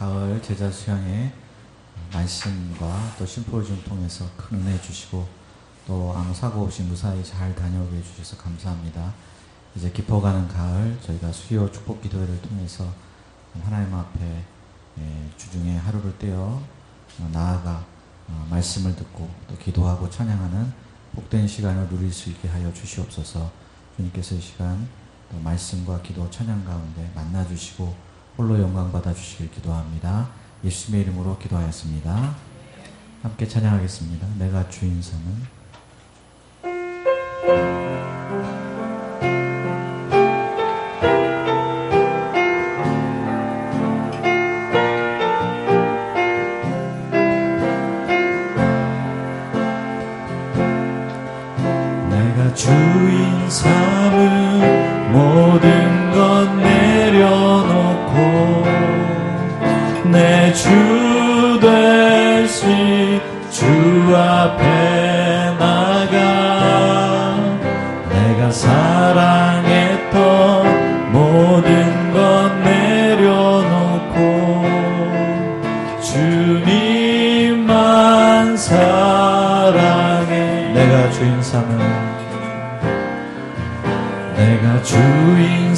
가을 제자 수양의 말씀과 또 심포지움 통해서 큰 은혜 주시고 또 아무 사고 없이 무사히 잘 다녀오게 해주셔서 감사합니다. 이제 깊어가는 가을 저희가 수요 축복 기도회를 통해서 하나님 앞에 예, 주중에 하루를 떼어 어, 나아가 어, 말씀을 듣고 또 기도하고 찬양하는 복된 시간을 누릴 수 있게 하여 주시옵소서 주님께서 이 시간 또 말씀과 기도 찬양 가운데 만나 주시고 홀로 영광 받아 주시길 기도합니다. 예수님의 이름으로 기도하였습니다. 함께 찬양하겠습니다. 내가 주인 삼은 내 주 되신 주 앞에 나가. 내가 사랑했던 모든 것 내려놓고 주님만 사랑해. 내가 주인 삼은 내가 주인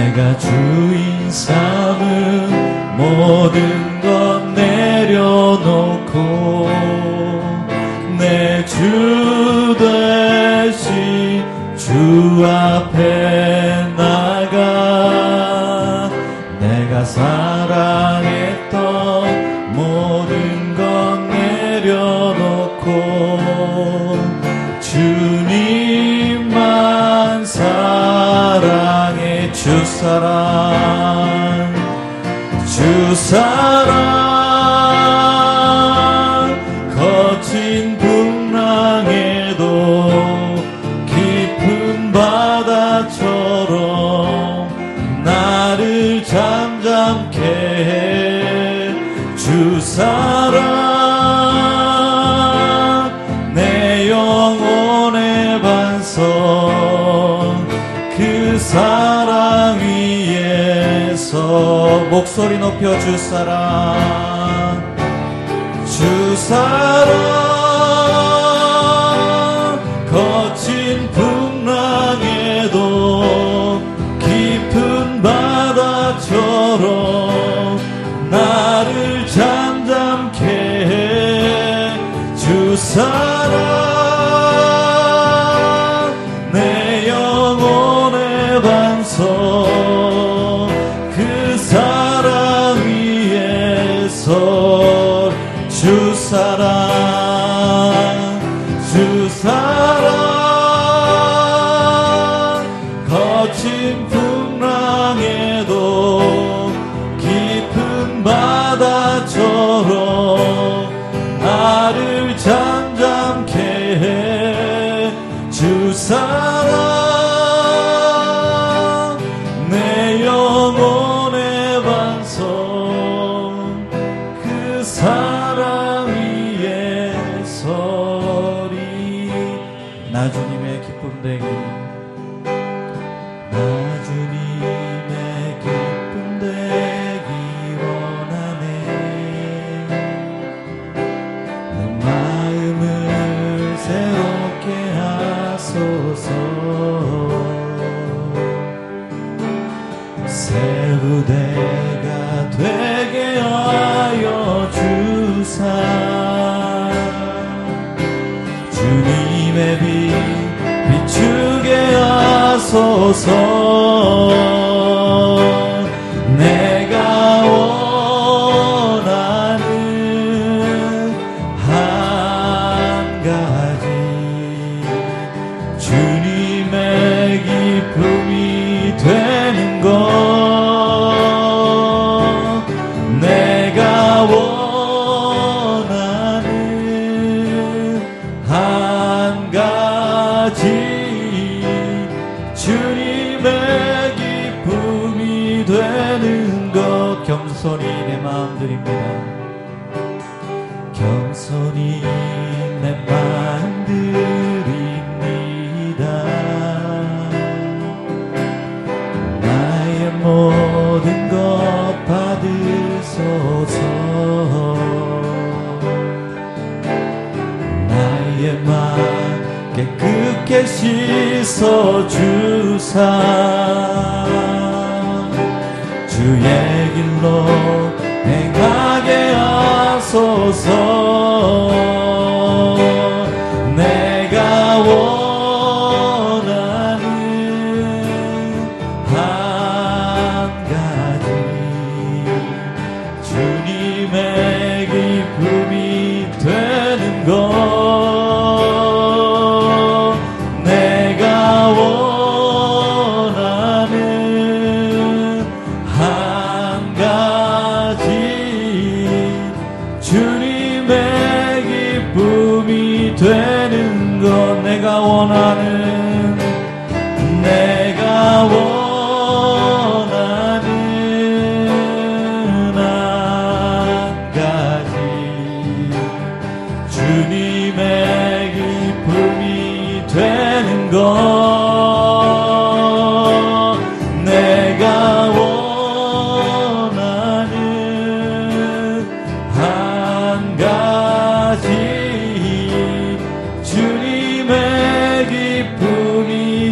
내가 주인 삼은 모든 것 내려놓고 내 주 대신 주 앞에 나가 내가 사랑했 주 사랑 주 사랑. 거친 풍랑에도 깊은 바다처럼 나를 잠잠케 사랑 내 영혼의 반성 그 사랑 목소리 높여 주 사랑. 주 사랑. 거친 풍랑에도 깊은 바다처럼 나를 잠잠케 해 주 사랑. 내 영혼의 반성 주소서. 내가 원하는 한 가지 주님의 깊은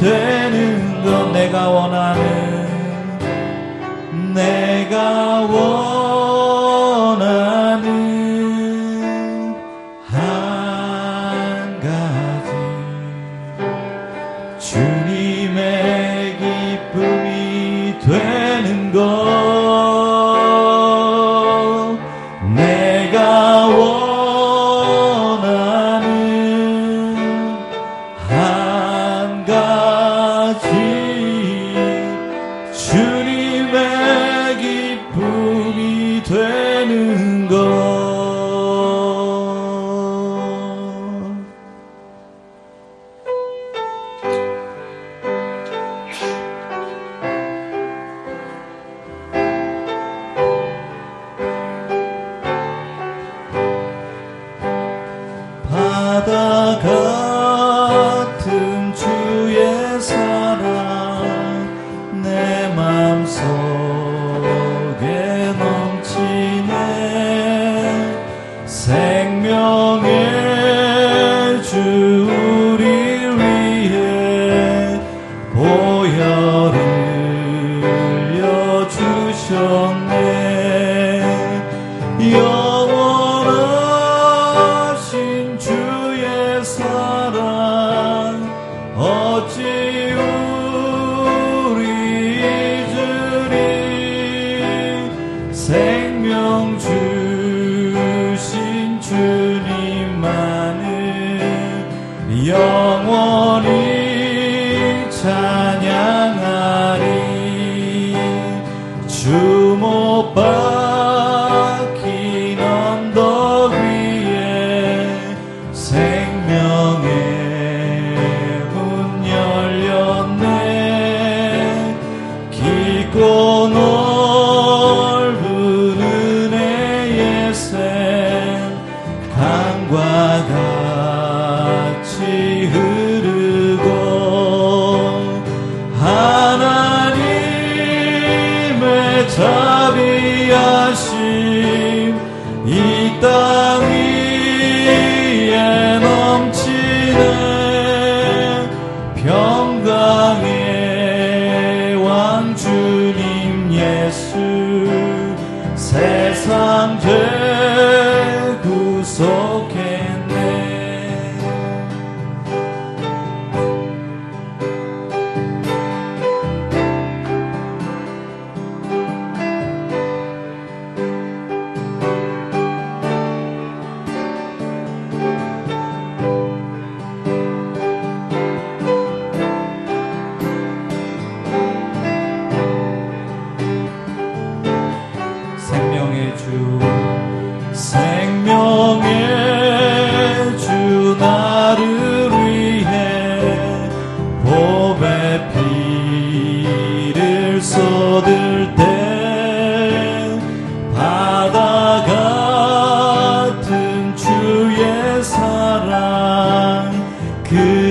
되는 건 내가 원하는 Jesus.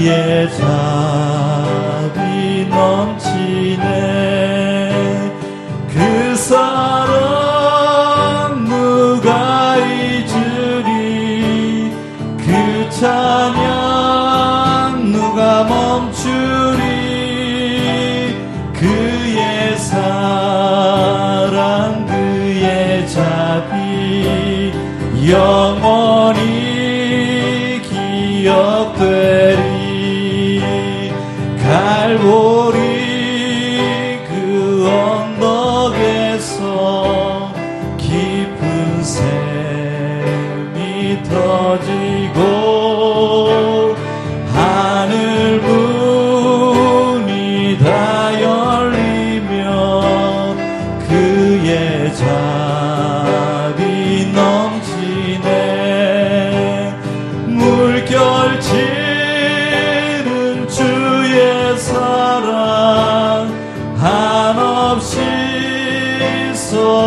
주의 자비 넘치네.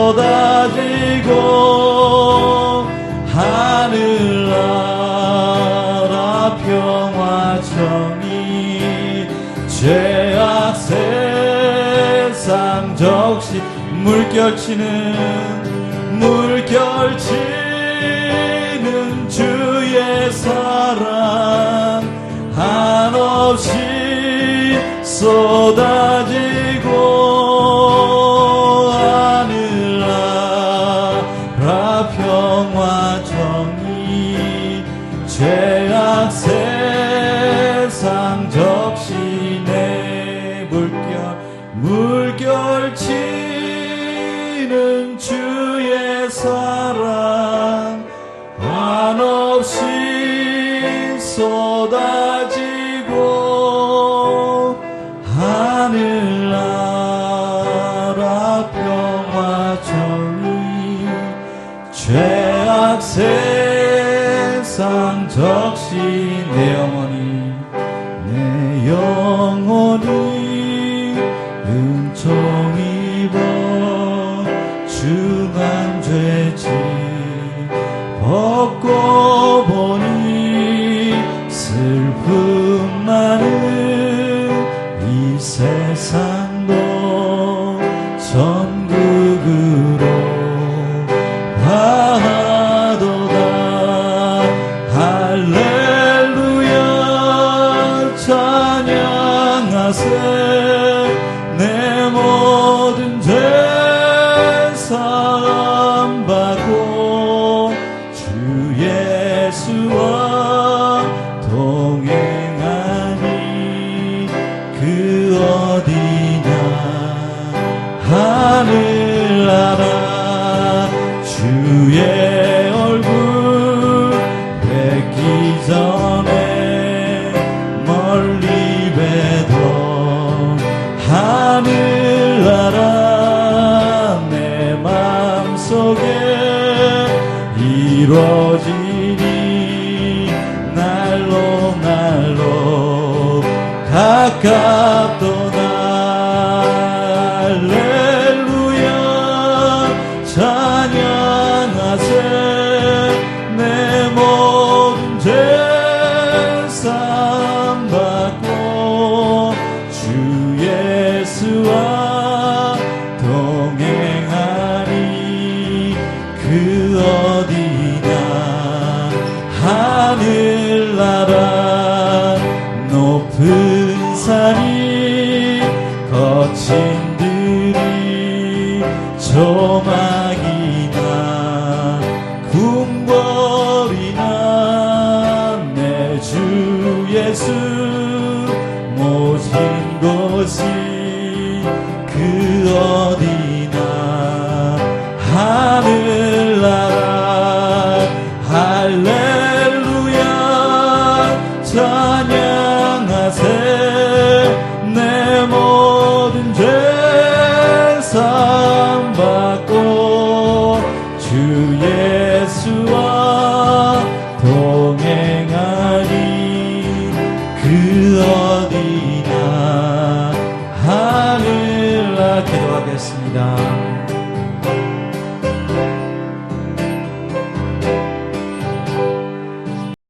쏟아지고 하늘 나라 평화 정의 죄악 세상 적시 물결치는 물결치는 주의 사랑 한없이 쏟아지 saudade. acatam.